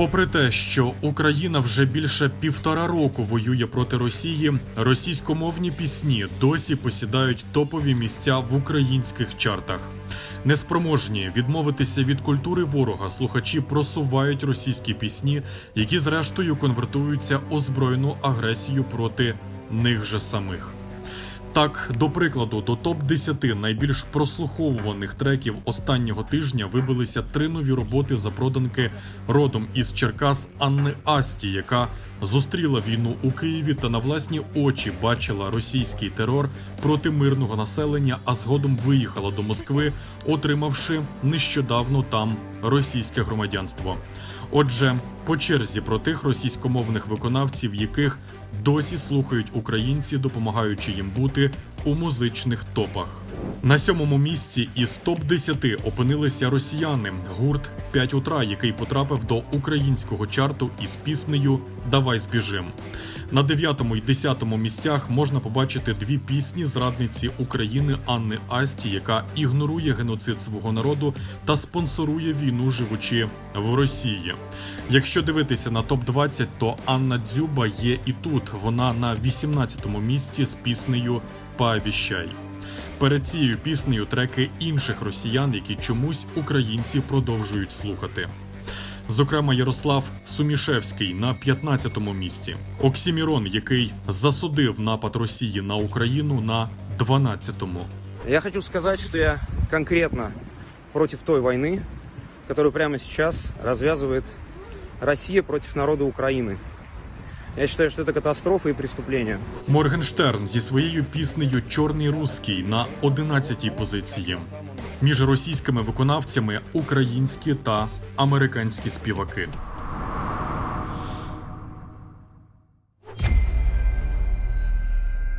Попри те, що Україна вже більше півтора року воює проти Росії, російськомовні пісні досі посідають топові місця в українських чартах. Неспроможні відмовитися від культури ворога, слухачі просувають російські пісні, які зрештою конвертуються озброєну агресію проти них же самих. Так, до прикладу, до топ 10 найбільш прослуховуваних треків останнього тижня вибилися три нові роботи запроданки родом із Черкас Анни Асті, яка зустріла війну у Києві та на власні очі бачила російський терор проти мирного населення, а згодом виїхала до Москви, отримавши нещодавно там російське громадянство. Отже, по черзі про тих російськомовних виконавців, яких досі слухають українці, допомагаючи їм бути çünkü у музичних топах. На сьомому місці із топ 10 опинилися росіяни. Гурт 5 утра, який потрапив до українського чарту із піснею Давай збіжим. На дев'ятому і десятому місцях можна побачити дві пісні зрадниці України Анни Асті, яка ігнорує геноцид свого народу та спонсорує війну, живучи в Росії. Якщо дивитися на топ 20 то Анна Дзюба є і тут. Вона на 18-му місці з піснею Пообіщай. Перед цією піснею треки інших росіян, які чомусь українці продовжують слухати. Зокрема, Ярослав Сумішевський на 15-му місці, Оксімірон, який засудив напад Росії на Україну на 12-му. Я хочу сказать, что я конкретно против той войны, которую прямо сейчас развязывает Россия против народа Украины. Я считаю, що це катастрофа і преступлення. Моргенштерн зі своєю піснею Чорний русський на 11-й позиції. Між російськими виконавцями українські та американські співаки.